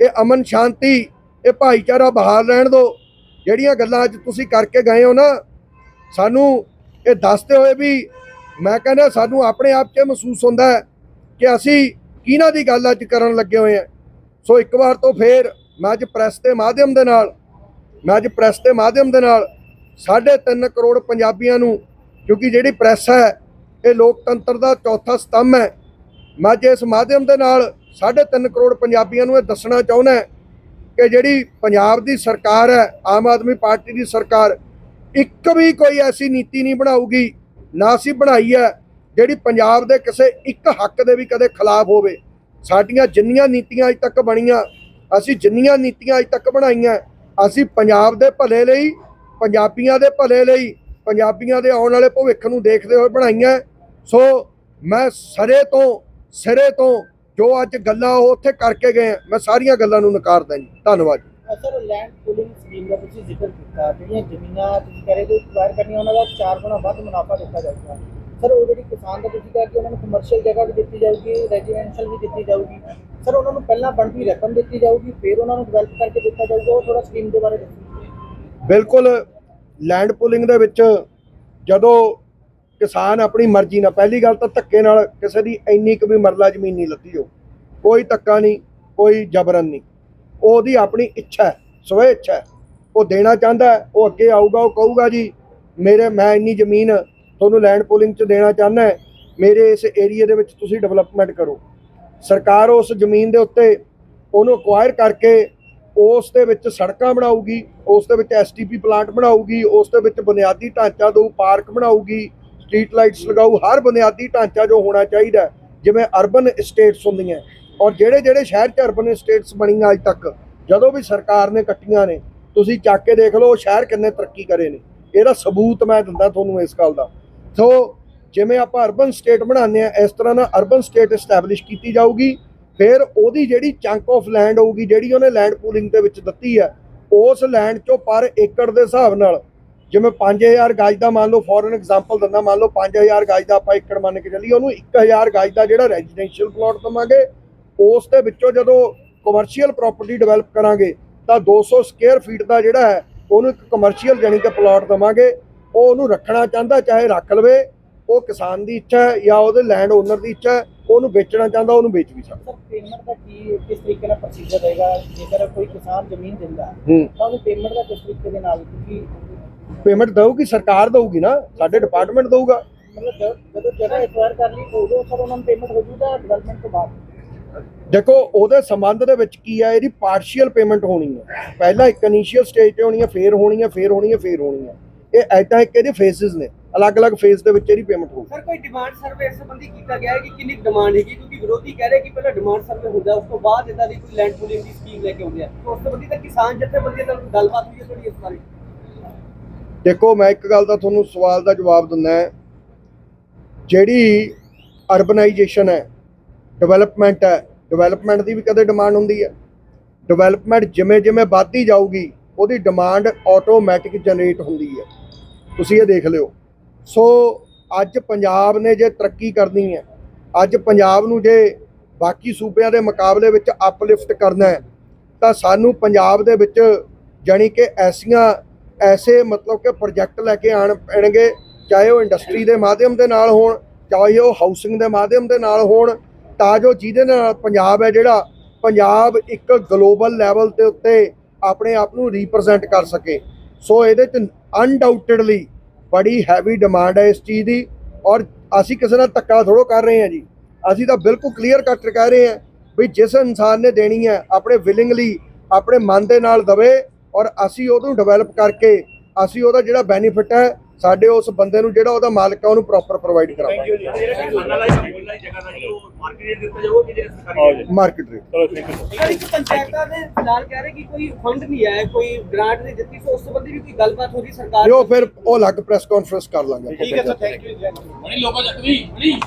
ਇਹ ਅਮਨ ਸ਼ਾਂਤੀ, ਇਹ ਭਾਈਚਾਰਾ ਬਹਾਲ ਰਹਿਣ ਦਿਓ, ਜਿਹੜੀਆਂ ਗੱਲਾਂ ਅੱਜ ਤੁਸੀਂ ਕਰਕੇ ਗਏ ਹੋ ਨਾ, ਸਾਨੂੰ ਇਹ ਦੱਸਦੇ ਹੋਏ ਵੀ ਮੈਂ ਕਹਿੰਦਾ ਸਾਨੂੰ ਆਪਣੇ ਆਪ 'ਚ ਮਹਿਸੂਸ ਹੁੰਦਾ ਹੈ ਕਿ ਅਸੀਂ ਕਿਹਨਾਂ ਦੀ ਗੱਲ ਅੱਜ ਕਰਨ ਲੱਗੇ ਹੋਏ ਆ ਸੋ ਇੱਕ ਵਾਰ ਤੋਂ ਫੇਰ ਮੈਂ ਅੱਜ ਪ੍ਰੈਸ ਦੇ ਮਾਧਿਅਮ ਦੇ ਨਾਲ, ਮੈਂ ਅੱਜ ਪ੍ਰੈਸ ਦੇ ਮਾਧਿਅਮ ਦੇ ਨਾਲ 3.5 ਕਰੋੜ ਪੰਜਾਬੀਆਂ ਨੂੰ, ਕਿਉਂਕਿ ਜਿਹੜੀ ਪ੍ਰੈਸ ਹੈ, ਇਹ ਲੋਕਤੰਤਰ ਦਾ ਚੌਥਾ ਸਤੰਭ ਹੈ। ਮੈਂ ਅੱਜ ਇਸ ਮਾਧਿਅਮ ਦੇ ਨਾਲ 3.5 ਕਰੋੜ ਪੰਜਾਬੀਆਂ ਨੂੰ ਇਹ ਦੱਸਣਾ ਚਾਹੁੰਦਾ ਕਿ ਜਿਹੜੀ ਪੰਜਾਬ ਦੀ ਸਰਕਾਰ ਹੈ, ਆਮ ਆਦਮੀ ਪਾਰਟੀ ਦੀ ਸਰਕਾਰ ਇੱਕ ਵੀ ਕੋਈ ਐਸੀ ਨੀਤੀ ਨਹੀਂ ਬਣਾਊਗੀ ਨਾ ਅਸੀਂ ਬਣਾਈ ਹੈ ਜਿਹੜੀ ਪੰਜਾਬ ਦੇ ਕਿਸੇ ਇੱਕ ਹੱਕ ਦੇ ਵੀ ਕਦੇ ਖਿਲਾਫ ਹੋਵੇ। ਸਾਡੀਆਂ ਜਿੰਨੀਆਂ ਨੀਤੀਆਂ ਅਜ ਤੱਕ ਬਣੀਆਂ ਅਸੀਂ ਜਿੰਨੀਆਂ ਨੀਤੀਆਂ ਅਜ ਤੱਕ ਬਣਾਈਆਂ ਅਸੀਂ ਪੰਜਾਬ ਦੇ ਭਲੇ ਲਈ ਪੰਜਾਬੀਆਂ ਦੇ ਭਲੇ ਲਈ ਪੰਜਾਬੀਆਂ ਦੇ ਆਉਣ ਵਾਲੇ ਭਵਿੱਖ ਨੂੰ ਦੇਖਦੇ ਹੋਏ ਬਣਾਈਆਂ। ਸੋ ਮੈਂ ਸਰੇ ਤੋਂ ਸਿਰੇ ਤੋਂ ਜੋ ਅੱਜ ਗੱਲਾਂ ਉਹ ਉੱਥੇ ਕਰਕੇ ਗਏ ਆ, ਮੈਂ ਸਾਰੀਆਂ ਗੱਲਾਂ ਨੂੰ ਨਕਾਰਦਾ ਜੀ। ਧੰਨਵਾਦ ਸਰ ਲੈਂਡ ਪੂਲਿੰਗ ਸਕੀਮ ਦਾ ਤੁਸੀਂ ਜ਼ਿਕਰ ਕੀਤਾ, ਜਿਹੜੀਆਂ ਜ਼ਮੀਨਾਂ ਤੁਸੀਂ ਕਹ ਰਹੇ ਹੋ ਐਕਵਾਇਰ ਕਰਨੀਆਂ, ਉਹਨਾਂ ਦਾ ਚਾਰ ਗੁਣਾ ਵੱਧ ਮੁਨਾਫਾ ਦਿੱਤਾ ਜਾਊਗਾ। ਸਰ ਉਹ ਜਿਹੜੀ ਕਿਸਾਨ ਦਾ ਤੁਸੀਂ ਕਿਹਾ ਕਿ ਉਹਨਾਂ ਨੂੰ ਕਮਰਸ਼ੀਅਲ ਜਗ੍ਹਾ ਵੀ ਦਿੱਤੀ ਜਾਊਗੀ ਰੈਜ਼ੀਡੈਂਸ਼ੀਅਲ ਵੀ ਦਿੱਤੀ ਜਾਊਗੀ। ਸਰ ਉਹਨਾਂ ਨੂੰ ਪਹਿਲਾਂ ਬਣਦੀ ਰਕਮ ਦਿੱਤੀ ਜਾਊਗੀ, ਫਿਰ ਉਹਨਾਂ ਨੂੰ ਡਿਵੈਲਪ ਕਰਕੇ ਦਿੱਤਾ ਜਾਊਗਾ, ਉਹ ਥੋੜਾ ਸਕੀਮ ਦੇ ਬਾਰੇ ਦੱਸੋ। ਬਿਲਕੁਲ ਲੈਂਡ ਪੂਲਿੰਗ ਦੇ ਵਿੱਚ ਜਦੋਂ ਕਿਸਾਨ ਆਪਣੀ ਮਰਜ਼ੀ ਨਾਲ, ਪਹਿਲੀ ਗੱਲ ਤਾਂ ਧੱਕੇ ਨਾਲ ਕਿਸੇ ਦੀ ਇੰਨੀ ਕੁ ਵੀ ਮਰਲਾ ਜ਼ਮੀਨ ਨਹੀਂ ਲੱਤੀ ਹੋ ਕੋਈ ਧੱਕਾ ਨਹੀਂ, ਕੋਈ ਜ਼ਬਰਨ ਨਹੀਂ। ਉਹ ਉਹਦੀ ਆਪਣੀ ਇੱਛਾ ਹੈ ਸਵੈ ਇੱਛਾ ਹੈ। ਉਹ ਦੇਣਾ ਚਾਹੁੰਦਾ ਉਹ ਅੱਗੇ ਆਊਗਾ ਉਹ ਕਹੂਗਾ ਜੀ ਮੇਰੇ ਮੈਂ ਇੰਨੀ ਜ਼ਮੀਨ ਤੁਹਾਨੂੰ ਲੈਂਡ ਪੂਲਿੰਗ 'ਚ ਦੇਣਾ ਚਾਹੁੰਦਾ ਹੈ, ਮੇਰੇ ਇਸ ਏਰੀਆ ਦੇ ਵਿੱਚ ਤੁਸੀਂ ਡਿਵੈਲਪਮੈਂਟ ਕਰੋ। ਸਰਕਾਰ ਉਸ ਜ਼ਮੀਨ ਦੇ ਉੱਤੇ ਉਹਨੂੰ ਅਕਵਾਇਰ ਕਰਕੇ ਉਸ ਦੇ ਵਿੱਚ ਸੜਕਾਂ ਬਣਾਊਗੀ ਉਸ ਦੇ ਵਿੱਚ ਐਸਟੀਪੀ ਪਲਾਂਟ ਬਣਾਊਗੀ ਉਸ ਦੇ ਵਿੱਚ ਬੁਨਿਆਦੀ ਢਾਂਚਾ ਦੋ ਪਾਰਕ ਬਣਾਊਗੀ ਸਟਰੀਟ ਲਾਈਟਸ ਲਗਾਊ ਹਰ ਬੁਨਿਆਦੀ ਢਾਂਚਾ ਜੋ ਹੋਣਾ ਚਾਹੀਦਾ ਜਿਵੇਂ ਅਰਬਨ ਸਟੇਟਸ ਹੁੰਦੀਆਂ। ਔਰ ਜਿਹੜੇ ਜਿਹੜੇ ਸ਼ਹਿਰ 'ਚ ਅਰਬਨ ਸਟੇਟਸ ਬਣੀਆਂ ਅੱਜ ਤੱਕ, ਜਦੋਂ ਵੀ ਸਰਕਾਰ ਨੇ ਕੱਟੀਆਂ ਨੇ, ਤੁਸੀਂ ਚੱਕ ਕੇ ਦੇਖ ਲਓ ਉਹ ਸ਼ਹਿਰ ਕਿੰਨੇ ਤਰੱਕੀ ਕਰੇ ਨੇ। ਇਹਦਾ ਸਬੂਤ ਮੈਂ ਦਿੰਦਾ ਤੁਹਾਨੂੰ ਇਸ ਗੱਲ ਦਾ। ਸੋ, ਜਿਵੇਂ ਆਪਾਂ ਅਰਬਨ ਸਟੇਟ ਬਣਾਉਂਦੇ ਆ ਇਸ ਤਰ੍ਹਾਂ ਨਾਲ ਅਰਬਨ ਸਟੇਟ ਐਸਟੈਬਲਿਸ਼ ਕੀਤੀ ਜਾਊਗੀ, ਫਿਰ ਉਹਦੀ ਜਿਹੜੀ ਚੰਕ ਆਫ ਲੈਂਡ ਹੋਊਗੀ, ਜਿਹੜੀ ਉਹਨੇ ਲੈਂਡ ਪੂਲਿੰਗ ਦੇ ਵਿੱਚ ਦਿੱਤੀ ਹੈ, ਉਸ ਲੈਂਡ ਚੋਂ ਪਰ ਏਕੜ ਦੇ ਹਿਸਾਬ ਨਾਲ, ਜਿਵੇਂ 5000 ਗਜ ਦਾ ਮੰਨ ਲਓ ਫੋਰ ਐਗਜ਼ਾਮਪਲ ਦਿੰਦਾ, ਮੰਨ ਲਓ 5000 ਗਜ ਦਾ ਆਪਾਂ ਏਕੜ ਮੰਨ ਕੇ ਚੱਲੀਏ, ਉਹਨੂੰ 1000 ਗਜ ਦਾ ਜਿਹੜਾ ਰੈਜ਼ੀਡੈਂਸ਼ੀਅਲ ਪਲਾਟ ਦਵਾਂਗੇ ਉਸ ਦੇ ਵਿੱਚੋਂ ਜਦੋਂ ਕਮਰਸ਼ੀਅਲ ਪ੍ਰਾਪਰਟੀ ਡਿਵੈਲਪ ਕਰਾਂਗੇ ਤਾਂ 200 ਸਕੁਅਰ ਫੀਟ ਦਾ ਜਿਹੜਾ ਹੈ ਉਹਨੂੰ ਇੱਕ ਕਮਰਸ਼ੀਅਲ ਜਾਨੀ ਕਿ ਪਲਾਟ ਦਵਾਂਗੇ। ਉਹ ਉਹਨੂੰ ਰੱਖਣਾ ਚਾਹੁੰਦਾ ਚਾਹੇ ਰੱਖ ਲਵੇ ਉਹ ਕਿਸਾਨ ਦੀ ਇੱਛਾ ਹੈ ਜਾਂ ਉਹਦੇ ਲੈਂਡ ਓਨਰ ਦੀ ਇੱਛਾ ਹੈ ਉਹਨੂੰ ਵੇਚਣਾ ਚਾਹੁੰਦਾ ਉਹਨੂੰ ਵੇਚ ਵੀ ਸਕਦਾ। ਸਰ ਪੇਮੈਂਟ ਦਾ ਕੀ ਕਿਸ ਤਰੀਕੇ ਨਾਲ ਪ੍ਰੋਸੀਜਰ ਰਹੇਗਾ? ਜੇਕਰ ਕੋਈ ਕਿਸਾਨ ਜ਼ਮੀਨ ਦਿੰਦਾ ਤਾਂ ਉਹਨੂੰ ਪੇਮੈਂਟ ਦਾ ਕਿਸ ਤਰੀਕੇ ਦੇ ਨਾਲ ਕਿਉਂਕਿ ਪੇਮੈਂਟ ਦਊਗੀ ਸਰਕਾਰ ਦਊਗੀ ਨਾ ਸਾਡੇ ਡਿਪਾਰਟਮੈਂਟ ਦਊਗਾ। ਮਤਲਬ ਜਦ- ਜਦੋਂ ਜਗ੍ਹਾ ਐਕਵਾਇਰ ਕਰ ਲਈ ਉਦੋਂ ਸਰ ਉਹਨਾਂ ਨੂੰ ਪੇਮੈਂਟ ਹੋ ਜੂਗਾ ਡਿਵੈਲਪਮੈਂਟ ਤੋਂ ਬਾਅਦ? ਦੇਖੋ ਉਹਦੇ ਸੰਬੰਧ ਦੇ ਵਿੱਚ ਕੀ ਹੈ ਇਹਦੀ ਪਾਰਸ਼ੀਅਲ ਪੇਮੈਂਟ ਹੋਣੀ ਹੈ ਪਹਿਲਾਂ ਇੱਕ ਇਨੀਸ਼ੀਅਲ ਸਟੇਜ ਤੇ ਹੋਣੀ ਹੈ ਫੇਰ ਹੋਣੀ ਹੈ ਫੇਰ ਹੋਣੀ ਹੈ ਫੇਰ ਹੋਣੀ ਹੈ ਇਹ ਐਦਾਂ ਇੱਕ ਇਹਦੇ ਫੇਸਿਸ ਨੇ। ਅਲੱਗ-ਅਲੱਗ ਫੇਸ ਦੇ ਵਿੱਚ ਇਹਦੀ ਪੇਮੈਂਟ ਹੋਊਗੀ। ਸਰ ਕੋਈ ਡਿਮਾਂਡ ਸਰਵੇ ਇਸ ਸੰਬੰਧੀ ਕੀਤਾ ਗਿਆ ਹੈ ਕਿ ਕਿੰਨੀ ਡਿਮਾਂਡ ਹੈਗੀ? ਕਿਉਂਕਿ ਵਿਰੋਧੀ ਕਹਿ ਰਹੇ ਕਿ ਪਹਿਲਾਂ ਡਿਮਾਂਡ ਸਰਵੇ ਹੁੰਦਾ ਉਸ ਤੋਂ ਬਾਅਦ ਇਦਾਂ ਦੀ ਕੋਈ ਲੈਂਡ ਪੂਲਿੰਗ ਦੀ ਸਕੀਮ ਲੈ ਕੇ ਆਉਂਦੇ ਆ। ਤਾਂ ਉਸ ਸੰਬੰਧੀ ਤਾਂ ਕਿਸਾਨ ਜਥੇਬੰਦੀਆਂ ਨਾਲ ਗੱਲਬਾਤ ਹੋਈ ਹੈ ਤੁਹਾਡੀ ਇਸ ਬਾਰੇ? ਦੇਖੋ ਮੈਂ ਇੱਕ ਗੱਲ ਦਾ ਤੁਹਾਨੂੰ ਸਵਾਲ ਦਾ ਜਵਾਬ ਦਿੰਦਾ ਹੈ। ਜਿਹੜੀ ਅਰਬਨਾਈਜੇਸ਼ਨ ਹੈ ਡਿਵੈਲਪਮੈਂਟ ਹੈ। ਡਿਵੈਲਪਮੈਂਟ ਦੀ ਵੀ ਕਦੇ ਡਿਮਾਂਡ ਹੁੰਦੀ ਹੈ। ਡਿਵੈਲਪਮੈਂਟ ਜਿਵੇਂ ਜਿਵੇਂ ਵੱਧਦੀ ਜਾਊਗੀ, ਉਹਦੀ ਡਿਮਾਂਡ ਆਟੋਮੈਟਿਕ ਜਨਰੇਟ ਹੁੰਦੀ ਹੈ। ਤੁਸੀਂ ਇਹ ਦੇਖ ਲਿਓ। ਸੋ ਅੱਜ ਪੰਜਾਬ ਨੇ ਜੇ ਤਰੱਕੀ ਕਰਨੀ ਹੈ, ਅੱਜ ਪੰਜਾਬ ਨੂੰ ਜੇ ਬਾਕੀ ਸੂਬਿਆਂ ਦੇ ਮੁਕਾਬਲੇ ਵਿੱਚ ਅਪਲਿਫਟ ਕਰਨਾ ਹੈ, ਤਾਂ ਸਾਨੂੰ ਪੰਜਾਬ ਦੇ ਵਿੱਚ ਜਾਣੀ ਕਿ ਐਸੀਆਂ, ਐਸੇ ਮਤਲਬ ਕਿ ਪ੍ਰੋਜੈਕਟ ਲੈ ਕੇ ਆਣ ਪੈਣਗੇ, ਚਾਹੇ ਉਹ ਇੰਡਸਟਰੀ ਦੇ ਮਾਧਿਅਮ ਦੇ ਨਾਲ ਹੋਣ, ਚਾਹੇ ਉਹ ਹਾਊਸਿੰਗ ਦੇ ਮਾਧਿਅਮ ਦੇ ਨਾਲ ਹੋਣ ਤਾਂ ਜੋ ਜਿਹਦੇ ਨਾਲ ਪੰਜਾਬ ਹੈ ਜਿਹੜਾ, ਪੰਜਾਬ ਇੱਕ ਗਲੋਬਲ ਲੈਵਲ ਤੇ ਉੱਤੇ ਆਪਣੇ ਆਪ ਨੂੰ ਰਿਪਰੈਜ਼ੈਂਟ ਕਰ ਸਕੇ। ਸੋ ਇਹਦੇ ਚ ਅਨਡਾਊਟਡਲੀ ਬੜੀ ਹੈਵੀ ਡਿਮਾਂਡ ਹੈ ਇਸ ਚੀਜ਼ ਦੀ ਔਰ ਅਸੀਂ ਕਿਸੇ ਨਾਲ ਧੱਕਾ ਥੋੜੋ ਕਰ ਰਹੇ ਹਾਂ ਜੀ। ਅਸੀਂ ਤਾਂ ਬਿਲਕੁਲ ਕਲੀਅਰ ਕੱਟ ਕਹਿ ਰਹੇ ਹਾਂ ਵੀ ਜਿਸ ਇਨਸਾਨ ਨੇ ਦੇਣੀ ਹੈ, ਆਪਣੇ ਵਿਲਿੰਗਲੀ ਆਪਣੇ ਮਨ ਦੇ ਨਾਲ ਦਵੇ ਔਰ ਅਸੀਂ ਉਹਨੂੰ ਡਿਵੈਲਪ ਕਰਕੇ ਅਸੀਂ ਉਹਦਾ ਜਿਹੜਾ ਬੈਨੀਫਿਟ ਹੈ ਸਾਡੇ ਉਸ ਬੰਦੇ ਨੂੰ ਜਿਹੜਾ ਉਹਦਾ ਮਾਲਕ ਹੈ ਉਹਨੂੰ ਪ੍ਰੋਪਰ ਪ੍ਰੋਵਾਈਡ ਕਰਾਵਾਂਗੇ। ਮਾਰਕੀਟ ਰੇਟ ਪੰਚਾਇਤਾਂ ਦੇ ਫਿਲਹਾਲ ਕਹਿ ਰਹੇ ਕਿ ਕੋਈ ਫੰਡ ਨਹੀਂ ਆਇਆ ਕੋਈ ਗ੍ਰਾਂਟ ਨਹੀਂ ਦਿੱਤੀ ਸੋ ਉਸ ਸੰਬੰਧੀ ਵੀ ਕੋਈ ਗੱਲਬਾਤ ਹੋ ਰਹੀ ਸਰਕਾਰ ਜੋ ਫਿਰ ਉਹ ਅਲੱਗ ਪ੍ਰੈਸ ਕਾਨਫਰੰਸ ਕਰ ਲਾਂਗੇ। ਠੀਕ ਹੈ ਸਰ ਥੈਂਕ ਯੂ